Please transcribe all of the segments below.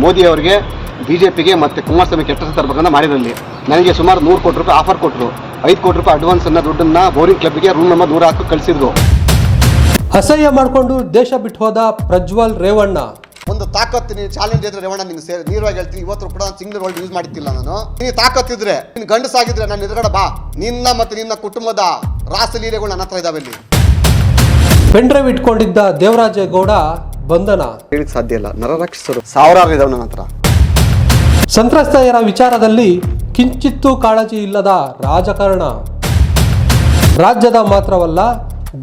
ಮೋದಿ ಅವರಿಗೆ ಬಿಜೆಪಿಗೆ ಮತ್ತೆ ಕುಮಾರಸ್ವಾಮಿ ಕೆಟ್ಟ ತರಬೇಕಂತ ಮಾಡಿರಲ್ಲಿ ನನಗೆ ಸುಮಾರು ನೂರು ಕೋಟಿ ರೂಪಾಯಿ ಆಫರ್ ಕೊಟ್ಟರು ಐದು ಕೋಟಿ ರೂಪಾಯಿ ಅಡ್ವಾನ್ಸ್ ಅನ್ನ ದುಡ್ಡನ್ನ ಬೋರಿಂಗ್ ಕ್ಲಬ್ಗೆ ರೂಮ್ ನಂಬರ್ ನೂರ ಹಾಕಿ ಕಳಿಸಿದ್ರು. ಅಸಹ್ಯ ಮಾಡಿಕೊಂಡು ದೇಶ ಬಿಟ್ಟು ಹೋದ ಪ್ರಜ್ವಲ್ ರೇವಣ್ಣ. ಒಂದು ತಾಕತ್ತು ನೀನು ಚಾಲೆಂಜ್ ಇದ್ರೆ ರೇವಣ್ಣ ನಿಂಗೆ ಸೇರಿ. ನೇರವಾಗಿ ಹೇಳ್ತೀನಿ ಇವತ್ತು ಕೂಡ ಸಿಂಗಲ್ ವರ್ಲ್ಡ್ ಯೂಸ್ ಮಾಡ್ತಿಲ್ಲ ನಾನು. ನೀನು ತಾಕತ್ತಿದ್ರೆ ನಿನ್ ಗಂಡಸಾಗಿದ್ರೆ ನಾನು ಎದುರುಗಡೆ ಬಾ. ನಿನ್ನ ಮತ್ತು ನಿನ್ನ ಕುಟುಂಬದ ರಾಸಲೀಲೆಗಳು ನನ್ನ ಹತ್ರ ಇದಾವೆ ಇಲ್ಲಿ. ಪೆನ್ ಡ್ರೈವ್ ಇಟ್ಕೊಂಡಿದ್ದ ದೇವರಾಜೇಗೌಡ ಬಂಧನ. ಹೇಳಿಕ್ ಸಾಧ್ಯ ಇಲ್ಲ. ನರರಕ್ಷಸರು ಸಾವಿರಾರು ಇದಾವೆ ನನ್ನ ಹತ್ರ. ಸಂತ್ರಸ್ತೆಯರ ವಿಚಾರದಲ್ಲಿ ಕಿಂಚಿತ್ತೂ ಕಾಳಜಿ ಇಲ್ಲದ ರಾಜಕಾರಣ. ರಾಜ್ಯದ ಮಾತ್ರವಲ್ಲ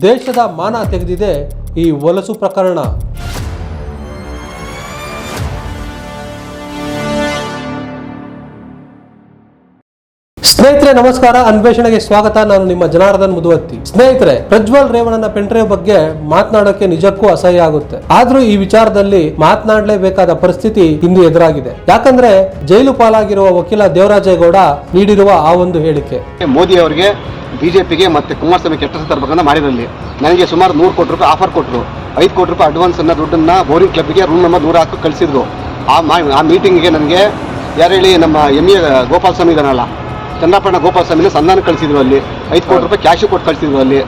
ದೇಶದ ಮಾನ ತೆಗೆದಿದೆ ಈ ವಲಸು ಪ್ರಕರಣ. ಸ್ನೇಹಿತರೆ, ನಮಸ್ಕಾರ. ಅನ್ವೇಷಣೆಗೆ ಸ್ವಾಗತ. ನಾನು ನಿಮ್ಮ ಜನಾರ್ದನ್ ಮುದುವತ್ತಿ ಸ್ನೇಹಿತರೆ, ಪ್ರಜ್ವಲ್ ರೇವಣ್ಣನ ಪೆಂಟ್ರೆ ಬಗ್ಗೆ ಮಾತನಾಡೋಕೆ ನಿಜಕ್ಕೂ ಅಸಹ್ಯ ಆಗುತ್ತೆ. ಆದ್ರೂ ಈ ವಿಚಾರದಲ್ಲಿ ಮಾತನಾಡಲೇಬೇಕಾದ ಪರಿಸ್ಥಿತಿ ಇಂದು ಎದುರಾಗಿದೆ. ಯಾಕಂದ್ರೆ ಜೈಲು ಪಾಲಾಗಿರುವ ವಕೀಲ ದೇವರಾಜೇಗೌಡ ನೀಡಿರುವ ಆ ಒಂದು ಹೇಳಿಕೆ. ಮೋದಿ ಅವರಿಗೆ ಬಿಜೆಪಿಗೆ ಮತ್ತೆ ಕುಮಾರಸ್ವಾಮಿ ಕೆಟ್ಟ ತರಬೇಕಂತ ಮಾಡಿರಲ್ಲಿ ನನಗೆ ಸುಮಾರು ನೂರು ಕೋಟಿ ರೂಪಾಯಿ ಆಫರ್ ಕೊಟ್ಟರು ಐದು ಕೋಟಿ ರೂಪಾಯಿ ಅಡ್ವಾನ್ಸ್ ಅನ್ನ ದುಡ್ಡನ್ನ ಬೋರಿಂಗ್ ಕ್ಲಬ್ಗೆ ರೂಮ್ ನಂಬರ್ ನೂರ ಹಾಕಿ ಕಳಿಸಿದ್ರು. ಆ ಮೀಟಿಂಗ್ಗೆ ನನಗೆ ಯಾರು ಹೇಳಿ ನಮ್ಮ ಎಂ ಎ ಗೋಪಾಲ ಸ್ವಾಮಿ ಇದಾನಲ್ಲ ಗೋಪಾಲಸ್ವಾಮಿ ಸಂಧಾನ ಕಳಿಸಿದ್ರು ಅಲ್ಲಿ. ಐದು ಕೋಟಿ ರೂಪಾಯಿ ಕ್ಯಾಶು ಕೊಟ್ಟು ಕಳಿಸಿದ್ರು ಅಲ್ಲಿ.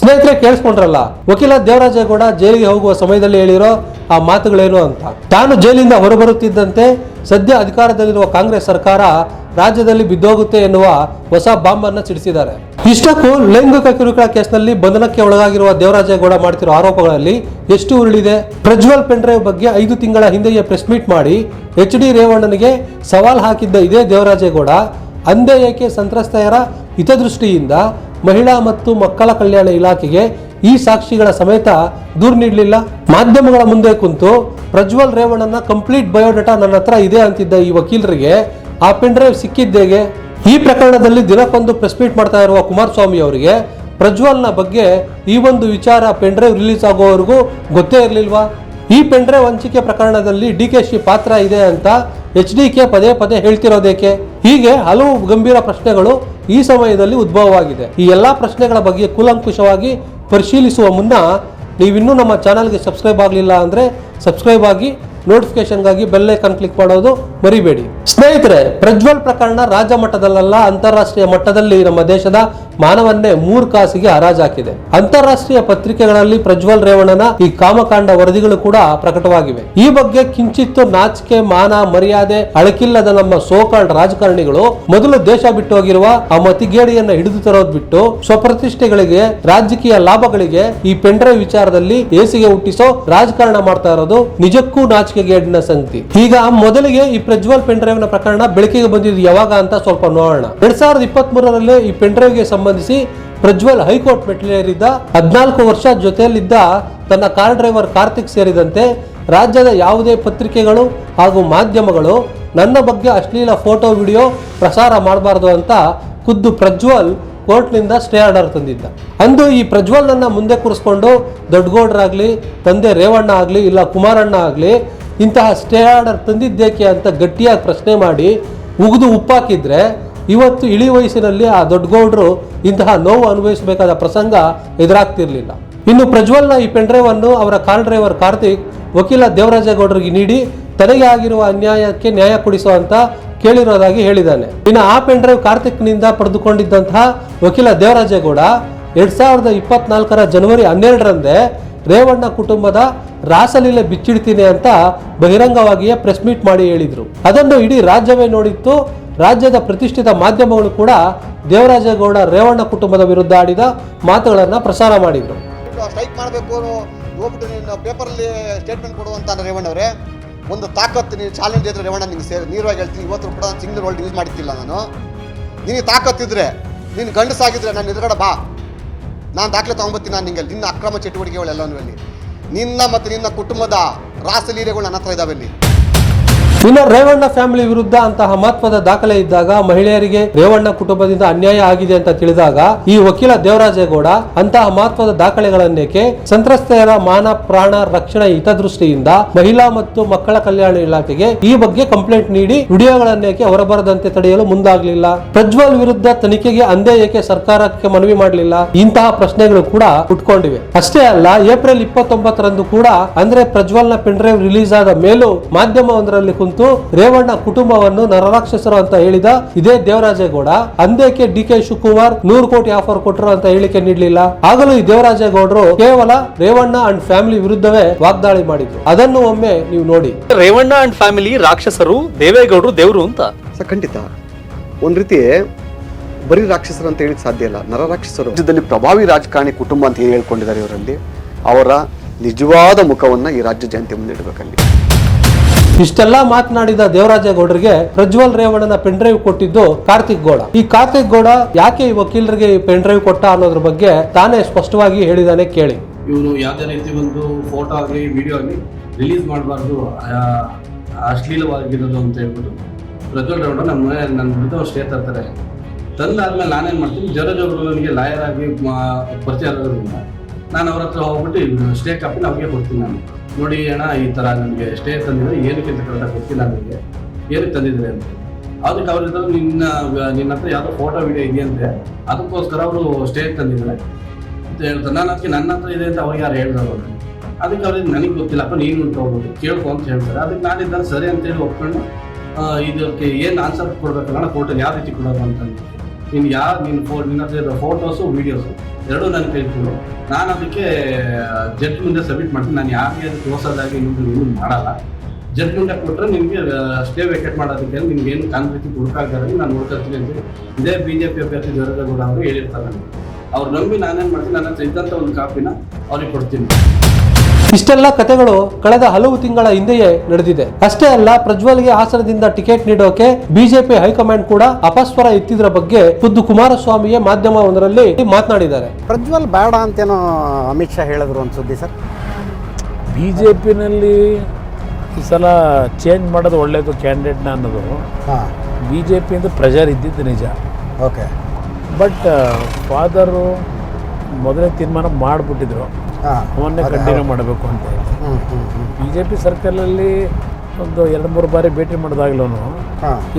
ಸ್ನೇಹಿತರೆ, ಕೇಳಿಸ್ಕೊಂಡ್ರಲ್ಲ, ವಕೀಲ ದೇವರಾಜೇಗೌಡ ಜೈಲಿಗೆ ಹೋಗುವ ಸಮಯದಲ್ಲಿ ಹೇಳಿರೋ ಆ ಮಾತುಗಳೇನು ಅಂತ. ತಾನು ಜೈಲಿಂದ ಹೊರಬರುತ್ತಿದ್ದಂತೆ ಸದ್ಯ ಅಧಿಕಾರದಲ್ಲಿರುವ ಕಾಂಗ್ರೆಸ್ ಸರ್ಕಾರ ರಾಜ್ಯದಲ್ಲಿ ಬಿದ್ದೋಗುತ್ತೆ ಎನ್ನುವ ಹೊಸ ಬಾಂಬ್ ಅನ್ನ ಸಿಡಿಸಿದ್ದಾರೆ. ಇಷ್ಟಕ್ಕೂ ಲೈಂಗಿಕ ಕಿರುಕುಳ ಕೇಸ್ನಲ್ಲಿ ಬಂಧನಕ್ಕೆ ಒಳಗಾಗಿರುವ ದೇವರಾಜೇಗೌಡ ಮಾಡ್ತಿರೋ ಆರೋಪಗಳಲ್ಲಿ ಎಷ್ಟು ಉರುಳಿದೆ? ಪ್ರಜ್ವಲ್ ಪೆಂಡ್ರೈವ್ ಬಗ್ಗೆ ಐದು ತಿಂಗಳ ಹಿಂದೆಯೇ ಪ್ರೆಸ್ ಮೀಟ್ ಮಾಡಿ ಎಚ್ ಡಿ ರೇವಣ್ಣನಿಗೆ ಸವಾಲ್ ಹಾಕಿದ್ದ ಇದೇ ದೇವರಾಜೇಗೌಡ ಅಂದೇ ಏಕೆ ಸಂತ್ರಸ್ತೆಯರ ಹಿತದೃಷ್ಟಿಯಿಂದ ಮಹಿಳಾ ಮತ್ತು ಮಕ್ಕಳ ಕಲ್ಯಾಣ ಇಲಾಖೆಗೆ ಈ ಸಾಕ್ಷಿಗಳ ಸಮೇತ ದೂರು ನೀಡಲಿಲ್ಲ? ಮಾಧ್ಯಮಗಳ ಮುಂದೆ ಕುಂತು ಪ್ರಜ್ವಲ್ ರೇವಣ್ಣನ ಕಂಪ್ಲೀಟ್ ಬಯೋಡಾಟಾ ನನ್ನ ಹತ್ರ ಇದೆ ಅಂತಿದ್ದ ಈ ವಕೀಲರಿಗೆ ಆ ಪೆನ್ಡ್ರೈವ್ ಸಿಕ್ಕಿದ್ದೇಗೆ ಈ ಪ್ರಕರಣದಲ್ಲಿ ದಿನಕ್ಕೊಂದು ಪ್ರೆಸ್ ಮೀಟ್ ಮಾಡ್ತಾ ಇರುವ ಕುಮಾರಸ್ವಾಮಿ ಅವರಿಗೆ ಪ್ರಜ್ವಲ್ನ ಬಗ್ಗೆ ಈ ಒಂದು ವಿಚಾರ ಪೆನ್ಡ್ರೈವ್ ರಿಲೀಸ್ ಆಗೋವರೆಗೂ ಗೊತ್ತೇ ಇರಲಿಲ್ವಾ? ಈ ಪೆನ್ಡ್ರೈವ್ ಹಂಚಿಕೆ ಪ್ರಕರಣದಲ್ಲಿ ಡಿ ಕೆ ಶಿ ಪಾತ್ರ ಇದೆ ಅಂತ ಎಚ್ ಡಿ ಕೆ ಪದೇ ಪದೇ ಹೇಳ್ತಿರೋದೇಕೆ? ಹೀಗೆ ಹಲವು ಗಂಭೀರ ಪ್ರಶ್ನೆಗಳು ಈ ಸಮಯದಲ್ಲಿ ಉದ್ಭವವಾಗಿದೆ. ಈ ಎಲ್ಲಾ ಪ್ರಶ್ನೆಗಳ ಬಗ್ಗೆ ಕೂಲಂಕುಷವಾಗಿ ಪರಿಶೀಲಿಸುವ ಮುನ್ನ ನೀವಿನ್ನೂ ನಮ್ಮ ಚಾನಲ್ಗೆ ಸಬ್ಸ್ಕ್ರೈಬ್ ಆಗಲಿಲ್ಲ ಅಂದರೆ ಸಬ್ಸ್ಕ್ರೈಬ್ ಆಗಿ ನೋಟಿಫಿಕೇಶನ್ಗಾಗಿ ಬೆಲ್ ಐಕಾನ್ ಕ್ಲಿಕ್ ಮಾಡೋದು ಮರಿಬೇಡಿ. ಸ್ನೇಹಿತರೆ, ಪ್ರಜ್ವಲ್ ಪ್ರಕರಣ ರಾಜ್ಯ ಮಟ್ಟದಲ್ಲ ಅಂತಾರಾಷ್ಟ್ರೀಯ ಮಟ್ಟದಲ್ಲಿ ನಮ್ಮ ದೇಶದ ಮಾನವನ್ನೇ ಮೂರ್ ಕಾಸಿಗೆ ಹರಾಜಾಕಿದೆ. ಅಂತಾರಾಷ್ಟ್ರೀಯ ಪತ್ರಿಕೆಗಳಲ್ಲಿ ಪ್ರಜ್ವಲ್ ರೇವಣ್ಣನ ಈ ಕಾಮಕಾಂಡ ವರದಿಗಳು ಕೂಡ ಪ್ರಕಟವಾಗಿವೆ. ಈ ಬಗ್ಗೆ ಕಿಂಚಿತ್ತು ನಾಚಿಕೆ, ಮಾನ, ಮರ್ಯಾದೆ, ಅಳಕಿಲ್ಲದ ನಮ್ಮ ಸೋಕಾಲ್ಡ್ ರಾಜಕಾರಣಿಗಳು ಮೊದಲು ದೇಶ ಬಿಟ್ಟು ಹೋಗಿರುವ ಆ ಮತಿಗೇಡಿಯನ್ನ ಹಿಡಿದು ತರೋದ್ ಬಿಟ್ಟು ಸ್ವಪ್ರತಿಷ್ಠೆಗಳಿಗೆ, ರಾಜಕೀಯ ಲಾಭಗಳಿಗೆ ಈ ಪೆಂಡ್ರೈವ್ ವಿಚಾರದಲ್ಲಿ ಏಸಿಗೆ ಹುಟ್ಟಿಸೋ ರಾಜಕಾರಣ ಮಾಡ್ತಾ ಇರೋದು ನಿಜಕ್ಕೂ ನಾಚಿಕೆಗೇಡಿನ ಸಂಗತಿ. ಈಗ ಮೊದಲಿಗೆ ಈ ಪ್ರಜ್ವಲ್ ಪೆಂಡ್ರೈವ್ನ ಪ್ರಕರಣ ಬೆಳಕಿಗೆ ಬಂದಿದ್ದು ಯಾವಾಗ ಅಂತ ಸ್ವಲ್ಪ ನೋಡೋಣ. ಎರಡ್ ಸಾವಿರದ ಇಪ್ಪತ್ತ್ ಮೂರರಲ್ಲಿ ಈ ಪೆಂಡ್ರೈವ್ಗೆ ಸಂಬಂಧಿಸಿ ಪ್ರಜ್ವಲ್ ಹೈಕೋರ್ಟ್ ಮೆಟ್ಟಿಲೇರಿದ್ದ ಹದಿನಾಲ್ಕು ವರ್ಷ ಜೊತೆಯಲ್ಲಿದ್ದ ತನ್ನ ಕಾರ್ ಡ್ರೈವರ್ ಕಾರ್ತಿಕ್ ಸೇರಿದಂತೆ ರಾಜ್ಯದ ಯಾವುದೇ ಪತ್ರಿಕೆಗಳು ಹಾಗೂ ಮಾಧ್ಯಮಗಳು ನನ್ನ ಬಗ್ಗೆ ಅಶ್ಲೀಲ ಫೋಟೋ, ವಿಡಿಯೋ ಪ್ರಸಾರ ಮಾಡಬಾರ್ದು ಅಂತ ಖುದ್ದು ಪ್ರಜ್ವಲ್ ಕೋರ್ಟ್ನಿಂದ ಸ್ಟೇ ಆರ್ಡರ್ ತಂದಿದ್ದ. ಅಂದು ಈ ಪ್ರಜ್ವಲ್ ನನ್ನ ಮುಂದೆ ಕೂರಿಸ್ಕೊಂಡು ದೊಡ್ಡಗೌಡರಾಗಲಿ, ತಂದೆ ರೇವಣ್ಣ ಆಗಲಿ, ಇಲ್ಲ ಕುಮಾರಣ್ಣ ಆಗಲಿ ಇಂತಹ ಸ್ಟೇ ಆರ್ಡರ್ ತಂದಿದ್ದೇಕೆ ಅಂತ ಗಟ್ಟಿಯಾಗಿ ಪ್ರಶ್ನೆ ಮಾಡಿ ಉಗಿದು ಉಪ್ಪಾಕಿದ್ರೆ ಇವತ್ತು ಇಳಿ ವಯಸ್ಸಿನಲ್ಲಿ ಆ ದೊಡ್ಡಗೌಡರು ಇಂತಹ ನೋವು ಅನುಭವಿಸಬೇಕಾದ ಪ್ರಸಂಗ ಎದುರಾಗ್ತಿರ್ಲಿಲ್ಲ. ಇನ್ನು ಪ್ರಜ್ವಲ್ನ ಈ ಪೆನ್ಡ್ರೈವ್ ಅನ್ನು ಅವರ ಕಾರ್ ಡ್ರೈವರ್ ಕಾರ್ತಿಕ್, ವಕೀಲ ದೇವರಾಜೇಗೌಡರಿಗೆ ನೀಡಿ ತನಗೆ ಆಗಿರುವ ಅನ್ಯಾಯಕ್ಕೆ ನ್ಯಾಯ ಕೊಡಿಸುವಂತ ಕೇಳಿರೋದಾಗಿ ಹೇಳಿದ್ದಾನೆ. ಇನ್ನು ಆ ಪೆನ್ಡ್ರೈವ್ ಕಾರ್ತಿಕ್ನಿಂದ ಪಡೆದುಕೊಂಡಿದ್ದಂತಹ ವಕೀಲ ದೇವರಾಜೇಗೌಡ ಎರಡ್ ಸಾವಿರದ ಇಪ್ಪತ್ನಾಲ್ಕರ ಜನವರಿ ಹನ್ನೆರಡರಂದೇ ರೇವಣ್ಣ ಕುಟುಂಬದ ರಾಸಲೀಲೆ ಬಿಚ್ಚಿಡ್ತೀನಿ ಅಂತ ಬಹಿರಂಗವಾಗಿಯೇ ಪ್ರೆಸ್ ಮೀಟ್ ಮಾಡಿ ಹೇಳಿದ್ರು. ಅದನ್ನು ಇಡೀ ರಾಜ್ಯವೇ ನೋಡಿತ್ತು. ರಾಜ್ಯದ ಪ್ರತಿಷ್ಠಿತ ಮಾಧ್ಯಮಗಳು ಕೂಡ ದೇವರಾಜೇಗೌಡ ರೇವಣ್ಣ ಕುಟುಂಬದ ವಿರುದ್ಧ ಆಡಿದ ಮಾತುಗಳನ್ನು ಪ್ರಸಾರ ಮಾಡಿದರು. ಸ್ಟ್ರೈಕ್ ಮಾಡಬೇಕು ಹೋಗ್ಬಿಟ್ಟು ನೀನು ಪೇಪರಲ್ಲಿ ಸ್ಟೇಟ್ಮೆಂಟ್ ಕೊಡುವಂತ ರೇವಣ್ಣ ಅವರೇ ಒಂದು ತಾಕತ್ತು ನೀನು ಚಾಲೆಂಜ್ ಇದ್ರೆ ರೇವಣ್ಣ ನಿಂಗೆ ಸೇರಿ, ನೇರವಾಗಿ ಹೇಳ್ತೀನಿ, ಇವತ್ತು ಕೂಡ ಸಿಂಗಲ್ ವರ್ಲ್ಡ್ ಯೂಸ್ ಮಾಡ್ತಿಲ್ಲ ನಾನು. ನಿನಗೆ ತಾಕತ್ತಿದ್ರೆ, ನೀನು ಗಂಡಸಾಗಿದ್ರೆ ನಾನು ಎದುರುಗಡೆ ಬಾ. ನಾನು ದಾಖಲೆ ತಗೊಂಬತ್ತೀನಿ ನಾನು ನಿಂಗೆ ನಿನ್ನ ಅಕ್ರಮ ಚಟುವಟಿಕೆಗಳೆಲ್ಲ ಅಲ್ಲಿ ನಿನ್ನ ಮತ್ತು ನಿನ್ನ ಕುಟುಂಬದ ರಾಸಲೀಲೆಗಳು ನನ್ನ ಹತ್ರ ಇದಾವೆ ಇಲ್ಲಿ ಇನ್ನು ರೇವಣ್ಣ ಫ್ಯಾಮಿಲಿ ವಿರುದ್ಧ ಅಂತಹ ಮಹತ್ವದ ದಾಖಲೆ ಇದ್ದಾಗ ಮಹಿಳೆಯರಿಗೆ ರೇವಣ್ಣ ಕುಟುಂಬದಿಂದ ಅನ್ಯಾಯ ಆಗಿದೆ ಅಂತ ತಿಳಿದಾಗ ಈ ವಕೀಲ ದೇವರಾಜೇಗೌಡ ಅಂತಹ ಮಹತ್ವದ ದಾಖಲೆಗಳನ್ನೇಕೆ ಸಂತ್ರಸ್ತೆಯರ ಮಾನ, ಪ್ರಾಣ ರಕ್ಷಣೆ ಹಿತದೃಷ್ಟಿಯಿಂದ ಮಹಿಳಾ ಮತ್ತು ಮಕ್ಕಳ ಕಲ್ಯಾಣ ಇಲಾಖೆಗೆ ಈ ಬಗ್ಗೆ ಕಂಪ್ಲೇಂಟ್ ನೀಡಿ ವಿಡಿಯೋಗಳನ್ನೇಕೆ ಹೊರಬರದಂತೆ ತಡೆಯಲು ಮುಂದಾಗಲಿಲ್ಲ. ಪ್ರಜ್ವಲ್ ವಿರುದ್ಧ ತನಿಖೆಗೆ ಅಂದೇ ಏಕೆ ಸರ್ಕಾರಕ್ಕೆ ಮನವಿ ಮಾಡಲಿಲ್ಲ? ಇಂತಹ ಪ್ರಶ್ನೆಗಳು ಕೂಡ ಉಟ್ಕೊಂಡಿವೆ. ಅಷ್ಟೇ ಅಲ್ಲ, ಏಪ್ರಿಲ್ ಇಪ್ಪತ್ತೊಂಬತ್ತರಂದು ಕೂಡ ಅಂದ್ರೆ ಪ್ರಜ್ವಲ್ನ ಪೆನ್ಡ್ರೈವ್ ರಿಲೀಸ್ ಆದ ಮೇಲೂ ಮಾಧ್ಯಮವೊಂದರಲ್ಲಿ ಕುಂತು ರೇವಣ್ಣ ಕುಟುಂಬವನ್ನು ನರರಾಕ್ಷಸರು ಅಂತ ಹೇಳಿದ ಇದೇ ದೇವರಾಜೇಗೌಡ ಅಂದೇಕೆ ಡಿ ಕೆ ಶಿವಕುಮಾರ್ ನೂರು ಕೋಟಿ ಆಫರ್ ಕೊಟ್ಟರು ಅಂತ ಹೇಳಿಕೆ ನೀಡಲಿಲ್ಲ. ಆಗಲೂ ಈ ದೇವರಾಜೇಗೌಡರು ಕೇವಲ ರೇವಣ್ಣ ಅಂಡ್ ಫ್ಯಾಮಿಲಿ ವಿರುದ್ಧವೇ ವಾಗ್ದಾಳಿ ಮಾಡಿದ್ರು. ಅದನ್ನು ಒಮ್ಮೆ ನೀವು ನೋಡಿ. ರೇವಣ್ಣ ಅಂಡ್ ಫ್ಯಾಮಿಲಿ ರಾಕ್ಷಸರು ದೇವೇಗೌಡರು ದೇವರು ಅಂತ. ಸರ್ ಖಂಡಿತ. ಒಂದ್ ರೀತಿ ಬರೀ ರಾಕ್ಷಸರು ಅಂತ ಹೇಳಿ ಸಾಧ್ಯ ಇಲ್ಲ. ನರರಾಕ್ಷಸರು. ರಾಜ್ಯದಲ್ಲಿ ಪ್ರಭಾವಿ ರಾಜಕಾರಣಿ ಕುಟುಂಬ ಅಂತ ಹೇಳಿ ಹೇಳ್ಕೊಂಡಿದ್ದಾರೆ ಇವರಲ್ಲಿ. ಅವರ ನಿಜವಾದ ಮುಖವನ್ನ ಈ ರಾಜ್ಯ ಜಯಂತಿ ಮುಂದೆ ಇಡಬೇಕಲ್ಲಿ ಇಷ್ಟೆಲ್ಲ ಮಾತನಾಡಿದ ದೇವರಾಜೇಗೌಡರಿಗೆ ಪ್ರಜ್ವಲ್ ರೇವಣ್ಣನ ಪೆನ್ಡ್ರೈವ್ ಕೊಟ್ಟಿದ್ದು ಕಾರ್ತಿಕ್ ಗೌಡ. ಈ ಕಾರ್ತಿಕ್ ಗೌಡ ಯಾಕೆ ಈ ವಕೀಲರಿಗೆ ಈ ಪೆನ್ಡ್ರೈವ್ ಕೊಟ್ಟ ಅನ್ನೋದ್ರ ಬಗ್ಗೆ ತಾನೇ ಸ್ಪಷ್ಟವಾಗಿ ಹೇಳಿದಾನೆ ಕೇಳಿ. ಇವನು ಯಾವುದೇ ರೀತಿ ಒಂದು ಫೋಟೋ ಆಗಲಿ ವಿಡಿಯೋ ಆಗಲಿ ರಿಲೀಸ್ ಮಾಡಬಾರ್ದು ಅಶ್ಲೀಲವಾಗಿರೋದು ಅಂತ ಹೇಳ್ಬಿಟ್ಟು ಪ್ರಜ್ವಲ್ ರೇವಣ್ಣ ನಮ್ಮ ನನ್ನ ವಿರುದ್ಧ ಸ್ಟೇ ತರ್ತಾರೆ. ತಂದಾದ್ಮೇಲೆ ನಾನೇನು ಮಾಡ್ತೀನಿ ಜರಜ್ ಅವರು ನನಗೆ ಲಾಯರ್ ಆಗಿ ಪರಿಚಯ ನಾನು ಅವ್ರ ಹತ್ರ ಹೋಗ್ಬಿಟ್ಟು ಸ್ಟೇ ಕಾಪಿನ ಅವ್ರಿಗೆ ಕೊಡ್ತೀನಿ ನಾನು. ನೋಡಿ ಅಣ್ಣ, ಈ ಥರ ನಿಮಗೆ ಸ್ಟೇ ತಂದಿದ್ರೆ ಏನಕ್ಕೆ ಅಂತ ಗೊತ್ತಿಲ್ಲ ನನಗೆ ಏನಕ್ಕೆ ತಂದಿದ್ರೆ ಅಂತ. ಅದಕ್ಕೆ ಅವ್ರ ನಿನ್ನ ನಿನ್ನ ಹತ್ರ ಯಾವುದೋ ಫೋಟೋ ವಿಡಿಯೋ ಇದೆಯಂತೆ ಅದಕ್ಕೋಸ್ಕರ ಅವರು ಸ್ಟೇ ತಂದಿದ್ದಾರೆ. ಅಂತ ಹೇಳ್ತಾರೆ. ನಾನು ಅದಕ್ಕೆ ನನ್ನ ಹತ್ರ ಇದೆ ಅಂತ ಅವ್ರಿಗೆ ಯಾರು ಹೇಳಿದವರು ಅದಕ್ಕೆ ಅವ್ರಿಗೆ ನನಗೆ ಗೊತ್ತಿಲ್ಲಪ್ಪ ನೀನು ಉಂಟು ಹೋಗ್ಬೋದು ಕೇಳ್ಕೊ ಅಂತ ಹೇಳ್ತಾರೆ. ಅದಕ್ಕೆ ನಾನಿದ್ದಾನೆ ಸರಿ ಅಂತೇಳಿ ಒಪ್ಕೊಂಡು ಇದಕ್ಕೆ ಏನು ಆನ್ಸರ್ ಕೊಡ್ಬೇಕಲ್ಲ ಫೋಟೋ ಯಾವ ರೀತಿ ಕೊಡೋದು ಅಂತಂದು ನೀನು ಯಾವ ನಿನ್ನ ಫೋ, ನಿನ್ನ ಹತ್ರ ಇರೋ ಫೋಟೋಸು ವೀಡಿಯೋಸು ಎರಡೂ ನನ್ನ ಕೈ ಕೊಡು ನಾನು ಅದಕ್ಕೆ ಜಡ್ಜ್ ಮುಂದೆ ಸಬ್ಮಿಟ್ ಮಾಡ್ತೀನಿ. ನಾನು ಯಾರಿಗೆ ಅದು ತೋರ್ಸೋದಾಗಿ ನಿಮ್ಮದು ಏನು ಮಾಡಲ್ಲ. ಜಡ್ಜ್ ಮುಂದೆ ಕೊಟ್ಟರೆ ನಿಮಗೆ ಸ್ಟೇ ವೇಕೆಟ್ ಮಾಡೋದಕ್ಕೆ ನಿಮ್ಗೆ ಏನು ಕಾನ್ಫಿಟಿ ಹುಡುಕಾಗ್ತಾರೆ ನಾನು ಹುಡುಕತ್ತೀನಿ ಅಂತ ಇದೇ ಬಿ ಜೆ ಪಿ ಅಭ್ಯರ್ಥಿ ದೇವೇಗೌಡ ಅವರು ಹೇಳಿರ್ತಾರೆ ನನಗೆ. ಅವ್ರು ನಂಬಿ ನಾನೇನು ಮಾಡ್ತೀನಿ, ನನ್ನ ಇದ್ದಂಥ ಒಂದು ಕಾಪಿನ ಅವ್ರಿಗೆ ಕೊಡ್ತೀನಿ. ಇಷ್ಟೆಲ್ಲ ಕತೆಗಳು ಕಳೆದ ಹಲವು ತಿಂಗಳ ಹಿಂದೆಯೇ ನಡೆದಿದೆ. ಅಷ್ಟೇ ಅಲ್ಲ ಪ್ರಜ್ವಲ್ಗೆ ಹಾಸನದಿಂದ ಟಿಕೆಟ್ ನೀಡೋಕೆ ಬಿಜೆಪಿ ಹೈಕಮಾಂಡ್ ಕೂಡ ಅಪಸ್ವರ ಎತ್ತಿದ್ರ ಬಗ್ಗೆ ಖುದ್ದು ಕುಮಾರಸ್ವಾಮಿಯೇ ಮಾಧ್ಯಮವೊಂದರಲ್ಲಿ ಮಾತನಾಡಿದ್ದಾರೆ. ಪ್ರಜ್ವಲ್ ಬೇಡ ಅಂತೇನೋ ಅಮಿತ್ ಶಾ ಹೇಳಿದ್ರು ಒಂದು ಸುದ್ದಿ ಸರ್. ಬಿ ಜೆ ಪಿನಲ್ಲಿ ಈ ಸಲ ಚೇಂಜ್ ಮಾಡೋದು ಒಳ್ಳೆಯದು ಕ್ಯಾಂಡಿಡೇಟ್ನ ಅನ್ನೋದು. ಹಾಂ. ಬಿ ಜೆ ಪಿಯಿಂದ ಪ್ರೆಷರ್ ಇದ್ದಿದ್ದು ನಿಜ. ಓಕೆ. ಬಟ್ ಫಾದರು ಮೊದಲೇ ತೀರ್ಮಾನ ಮಾಡಿಬಿಟ್ಟಿದ್ರು. ಅವನ್ನೇ ಕಂಟಿನ್ಯೂ ಮಾಡಬೇಕು ಅಂತ ಬಿ ಜೆ ಪಿ ಸರ್ಕಲಲ್ಲಿ ಒಂದು ಎರಡು ಮೂರು ಬಾರಿ ಭೇಟಿ ಮಾಡಿದಾಗ್ಲೂ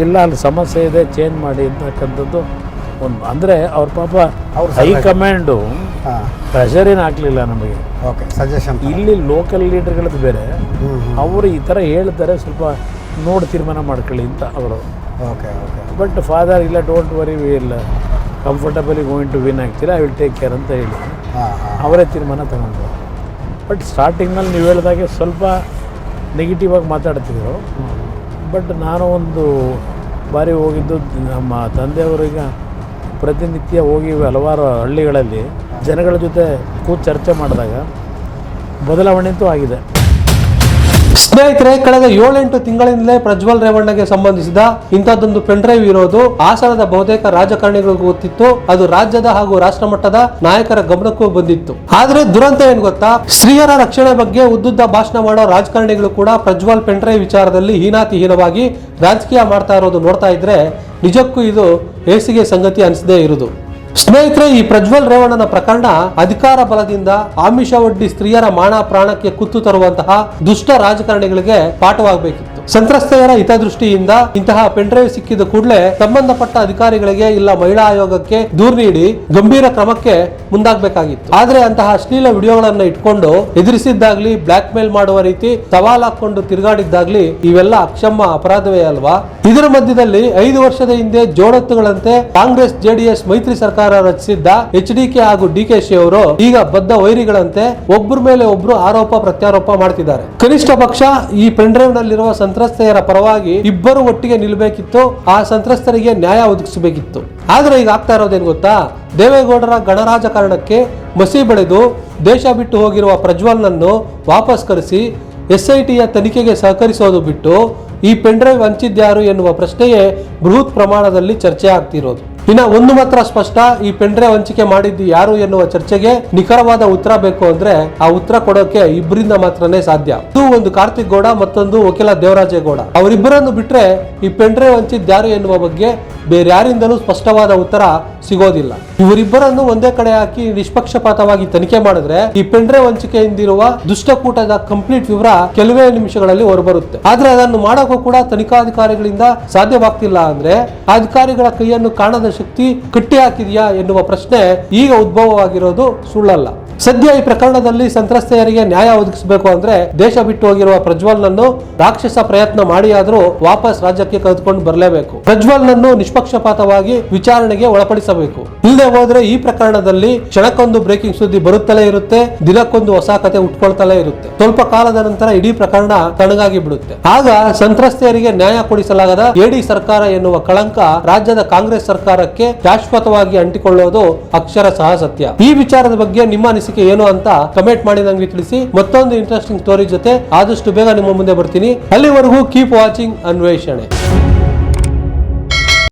ಇಲ್ಲ ಅಲ್ಲಿ ಸಮಸ್ಯೆ ಇದೆ ಚೇಂಜ್ ಮಾಡಿ ಅಂತಕ್ಕಂಥದ್ದು ಒಂದು ಅಂದರೆ ಅವ್ರ ಪಾಪ ಅವ್ರ ಹೈಕಮಾಂಡು ಪ್ರೆಷರ್ ಏನು ಹಾಕಲಿಲ್ಲ ನಮಗೆ. ಓಕೆ ಸಜೆಷನ್ ಇಲ್ಲಿ ಲೋಕಲ್ ಲೀಡರ್ಗಳದ್ದು ಬೇರೆ. ಅವರು ಈ ಥರ ಹೇಳ್ತಾರೆ ಸ್ವಲ್ಪ ನೋಡಿ ತೀರ್ಮಾನ ಮಾಡ್ಕೊಳ್ಳಿ ಅಂತ ಅವರು. ಓಕೆ ಓಕೆ ಬಟ್ ಫಾದರ್ ಇಲ್ಲ ಡೋಂಟ್ ವರಿ ವಿ ಇಲ್ಲ ಕಂಫರ್ಟಬಲಿ ಗೋಯಿಂಗ್ ಟು ವಿನ್ ಆಗ್ತೀರಾ ಐ ವಿಲ್ ಟೇಕ್ ಕೇರ್ ಅಂತ ಹೇಳಿ. ಹಾಂ ಹಾಂ. ಅವರೇ ತೀರ್ಮಾನ ತಗೊಂಡ್ರು. ಬಟ್ ಸ್ಟಾರ್ಟಿಂಗ್ನಲ್ಲಿ ನೀವು ಹೇಳಿದಾಗೆ ಸ್ವಲ್ಪ ನೆಗೆಟಿವ್ ಆಗಿ ಮಾತಾಡ್ತಿದ್ರು. ಬಟ್ ನಾನು ಒಂದು ಬಾರಿ ಹೋಗಿದ್ದು ನಮ್ಮ ತಂದೆಯವರಿಗೆ ಪ್ರತಿನಿತ್ಯ ಹೋಗಿ ಹಲವಾರು ಹಳ್ಳಿಗಳಲ್ಲಿ ಜನಗಳ ಜೊತೆ ಕೂತು ಚರ್ಚೆ ಮಾಡಿದಾಗ ಬದಲಾವಣೆ ಅಂತೂ ಆಗಿದೆ. ಸ್ನೇಹಿತರೆ, ಕಳೆದ ಏಳೆಂಟು ತಿಂಗಳಿಂದಲೇ ಪ್ರಜ್ವಲ್ ರೇವಣ್ಣಗೆ ಸಂಬಂಧಿಸಿದ ಇಂಥದ್ದೊಂದು ಪೆನ್ಡ್ರೈವ್ ಇರೋದು ಹಾಸನದ ಬಹುತೇಕ ರಾಜಕಾರಣಿಗಳಿಗೂ ಗೊತ್ತಿತ್ತು. ಅದು ರಾಜ್ಯದ ಹಾಗೂ ರಾಷ್ಟ್ರ ಮಟ್ಟದ ನಾಯಕರ ಗಮನಕ್ಕೂ ಬಂದಿತ್ತು. ಆದ್ರೆ ದುರಂತ ಏನ್ ಗೊತ್ತಾ? ಸ್ತ್ರೀಯರ ರಕ್ಷಣೆ ಬಗ್ಗೆ ಉದ್ದುದ್ದ ಭಾಷಣ ಮಾಡೋ ರಾಜಕಾರಣಿಗಳು ಕೂಡ ಪ್ರಜ್ವಲ್ ಪೆಂಡ್ರೈವ್ ವಿಚಾರದಲ್ಲಿ ಹೀನಾತಿಹೀನವಾಗಿ ರಾಜಕೀಯ ಮಾಡ್ತಾ ಇರೋದು ನೋಡ್ತಾ ಇದ್ರೆ ನಿಜಕ್ಕೂ ಇದು ಹೇಸಿಗೆ ಸಂಗತಿ ಅನಿಸದೇ ಇರುವುದು ಸ್ನೇಹಿತರೆ, ಈ ಪ್ರಜ್ವಲ್ ರೇವಣ್ಣನ ಪ್ರಕರಣ ಅಧಿಕಾರ ಬಲದಿಂದ ಆಮಿಷ ಒಡ್ಡಿ ಸ್ತ್ರೀಯರ ಮಾನ ಪ್ರಾಣಕ್ಕೆ ಕುತ್ತು ತರುವಂತಹ ದುಷ್ಟ ರಾಜಕಾರಣಿಗಳಿಗೆ ಪಾಠವಾಗಬೇಕಿತ್ತು. ಸಂತ್ರಸ್ತೆಯರ ಹಿತದೃಷ್ಟಿಯಿಂದ ಇಂತಹ ಪೆನ್ಡ್ರೈವ್ ಸಿಕ್ಕಿದ ಕೂಡಲೇ ಸಂಬಂಧಪಟ್ಟ ಅಧಿಕಾರಿಗಳಿಗೆ ಇಲ್ಲ ಮಹಿಳಾ ಆಯೋಗಕ್ಕೆ ದೂರು ನೀಡಿ ಗಂಭೀರ ಕ್ರಮಕ್ಕೆ ಮುಂದಾಗಬೇಕಾಗಿತ್ತು. ಆದ್ರೆ ಅಂತಹ ಅಶ್ಲೀಲ ವಿಡಿಯೋಗಳನ್ನ ಇಟ್ಕೊಂಡು ಎದುರಿಸಿದ್ದಾಗ್ಲಿ, ಬ್ಲಾಕ್ ಮೇಲ್ ಮಾಡುವ ರೀತಿ ಸವಾಲ್ ಹಾಕೊಂಡು ತಿರುಗಾಡಿದ್ದಾಗ್ಲಿ ಇವೆಲ್ಲ ಅಕ್ಷಮ್ಮ ಅಪರಾಧವೇ ಅಲ್ವಾ? ಇದರ ಮಧ್ಯದಲ್ಲಿ ಐದು ವರ್ಷದ ಹಿಂದೆ ಜೋಡತ್ತುಗಳಂತೆ ಕಾಂಗ್ರೆಸ್, ಜೆಡಿಎಸ್, ಮೈತ್ರಿ ಸರ್ಕಾರ ರಚಿಸಿದ್ದ ಎಚ್ ಡಿ ಹಾಗೂ ಡಿ ಕೆ ಶಿ ಅವರು ಈಗ ಬದ್ಧ ವೈರಿಗಳಂತೆ ಒಬ್ಬರ ಮೇಲೆ ಒಬ್ರು ಆರೋಪ ಪ್ರತ್ಯಾರೋಪ ಮಾಡ್ತಿದ್ದಾರೆ. ಕನಿಷ್ಠ ಪಕ್ಷ ಈ ಪೆನ್ಡ್ರೈವ್ ನಲ್ಲಿರುವ ಸಂತ್ರಸ್ತೆಯರ ಪರವಾಗಿ ಇಬ್ಬರು ಒಟ್ಟಿಗೆ ನಿಲ್ಲಬೇಕಿತ್ತು ಆ ಸಂತ್ರಸ್ತರಿಗೆ ನ್ಯಾಯ ಒದಗಿಸಬೇಕಿತ್ತು. ಆದ್ರೆ ಈಗ ಆಗ್ತಾ ಇರೋದೇನು ಗೊತ್ತಾ? ದೇವೇಗೌಡರ ಗಣರಾಜಕಾರಣಕ್ಕೆ ಮಸಿ ಬೆಳೆದು ದೇಶ ಬಿಟ್ಟು ಹೋಗಿರುವ ಪ್ರಜ್ವಲ್ನನ್ನು ವಾಪಸ್ ಕರೆಸಿ ಎಸ್ ಐ ಟಿಯ ತನಿಖೆಗೆ ಸಹಕರಿಸೋದು ಬಿಟ್ಟು ಈ ಪೆನ್ಡ್ರೈವ್ ಹಂಚಿದ್ಯಾರು ಎನ್ನುವ ಪ್ರಶ್ನೆಯೇ ಬೃಹತ್ ಪ್ರಮಾಣದಲ್ಲಿ ಚರ್ಚೆ ಆಗ್ತಿರೋದು. ಇನ್ನ ಒಂದು ಮಾತ್ರ ಸ್ಪಷ್ಟ, ಈ ಪೆಂಡ್ರೆ ಹಂಚಿಕೆ ಮಾಡಿದ್ದು ಯಾರು ಎನ್ನುವ ಚರ್ಚೆಗೆ ನಿಖರವಾದ ಉತ್ತರ ಬೇಕು ಅಂದ್ರೆ ಆ ಉತ್ತರ ಕೊಡೋಕೆ ಇಬ್ಬರಿಂದ ಮಾತ್ರನೇ ಸಾಧ್ಯ. ಇದು ಒಂದು ಕಾರ್ತಿಕ್ ಗೌಡ, ಮತ್ತೊಂದು ವಕೀಲ ದೇವರಾಜೇಗೌಡ. ಅವರಿಬ್ಬರನ್ನು ಬಿಟ್ರೆ ಈ ಪೆಂಡ್ರೆ ಹಂಚಿದ್ಯಾರು ಎನ್ನುವ ಬಗ್ಗೆ ಬೇರೆ ಯಾರಿಂದಲೂ ಸ್ಪಷ್ಟವಾದ ಉತ್ತರ ಸಿಗೋದಿಲ್ಲ. ಇವರಿಬ್ಬರನ್ನು ಒಂದೇ ಕಡೆ ಹಾಕಿ ನಿಷ್ಪಕ್ಷಪಾತವಾಗಿ ತನಿಖೆ ಮಾಡಿದ್ರೆ ಈ ಪೆಂಡ್ರೆ ವಂಚಿಕೆಯಿಂದಿರುವ ದುಷ್ಟಕೂಟದ ಕಂಪ್ಲೀಟ್ ವಿವರ ಕೆಲವೇ ನಿಮಿಷಗಳಲ್ಲಿ ಹೊರಬರುತ್ತೆ. ಆದ್ರೆ ಅದನ್ನು ಮಾಡೋಕ್ಕೂ ಕೂಡ ತನಿಖಾಧಿಕಾರಿಗಳಿಂದ ಸಾಧ್ಯವಾಗ್ತಿಲ್ಲ ಅಂದ್ರೆ ಅಧಿಕಾರಿಗಳ ಕೈಯನ್ನು ಕಾಣದ ಶಕ್ತಿ ಕಟ್ಟಿ ಹಾಕಿದೆಯಾ ಎನ್ನುವ ಪ್ರಶ್ನೆ ಈಗ ಉದ್ಭವವಾಗಿರೋದು ಸುಳ್ಳಲ್ಲ. ಸದ್ಯ ಈ ಪ್ರಕರಣದಲ್ಲಿ ಸಂತ್ರಸ್ತೆಯರಿಗೆ ನ್ಯಾಯ ಒದಗಿಸಬೇಕು ಅಂದ್ರೆ ದೇಶ ಬಿಟ್ಟು ಹೋಗಿರುವ ಪ್ರಜ್ವಲ್ ನನ್ನು ರಾಕ್ಷಸ ಪ್ರಯತ್ನ ಮಾಡಿಯಾದ್ರೂ ವಾಪಸ್ ರಾಜ್ಯಕ್ಕೆ ಕರೆದುಕೊಂಡು ಬರಲೇಬೇಕು. ಪ್ರಜ್ವಲ್ನನ್ನು ನಿಷ್ಪಕ್ಷಪಾತವಾಗಿ ವಿಚಾರಣೆಗೆ ಒಳಪಡಿಸಬೇಕು. ಇಲ್ಲದೆ ಹೋದ್ರೆ ಈ ಪ್ರಕರಣದಲ್ಲಿ ಕ್ಷಣಕ್ಕೊಂದು ಬ್ರೇಕಿಂಗ್ ಸುದ್ದಿ ಬರುತ್ತಲೇ ಇರುತ್ತೆ, ದಿನಕ್ಕೊಂದು ಹೊಸ ಕತೆ ಉಟ್ಕೊಳ್ತಲೇ ಇರುತ್ತೆ. ಸ್ವಲ್ಪ ಕಾಲದ ನಂತರ ಇಡೀ ಪ್ರಕರಣ ತಣ್ಣಗಾಗಿ ಬಿಡುತ್ತೆ. ಆಗ ಸಂತ್ರಸ್ತೆಯರಿಗೆ ನ್ಯಾಯ ಕೊಡಿಸಲಾಗದ ಎಡಿ ಸರ್ಕಾರ ಎನ್ನುವ ಕಳಂಕ ರಾಜ್ಯದ ಕಾಂಗ್ರೆಸ್ ಸರ್ಕಾರಕ್ಕೆ ಶಾಶ್ವತವಾಗಿ ಅಂಟಿಕೊಳ್ಳೋದು ಸಹ ಸತ್ಯ. ಈ ವಿಚಾರದ ಬಗ್ಗೆ ನಿಮ್ಮ ಅನಿಸಿಕೆ ಏನು ಅಂತ ಕಮೆಂಟ್ ಮಾಡಿ ನಂಗೆ ತಿಳಿಸಿ. ಮತ್ತೊಂದು ಇಂಟ್ರೆಸ್ಟಿಂಗ್ ಸ್ಟೋರಿ ಜೊತೆ ಆದಷ್ಟು ಬೇಗ ನಿಮ್ಮ ಮುಂದೆ ಬರ್ತೀನಿ. ಅಲ್ಲಿವರೆಗೂ ಕೀಪ್ ವಾಚಿಂಗ್ ಅನ್ವೇಷಣೆ.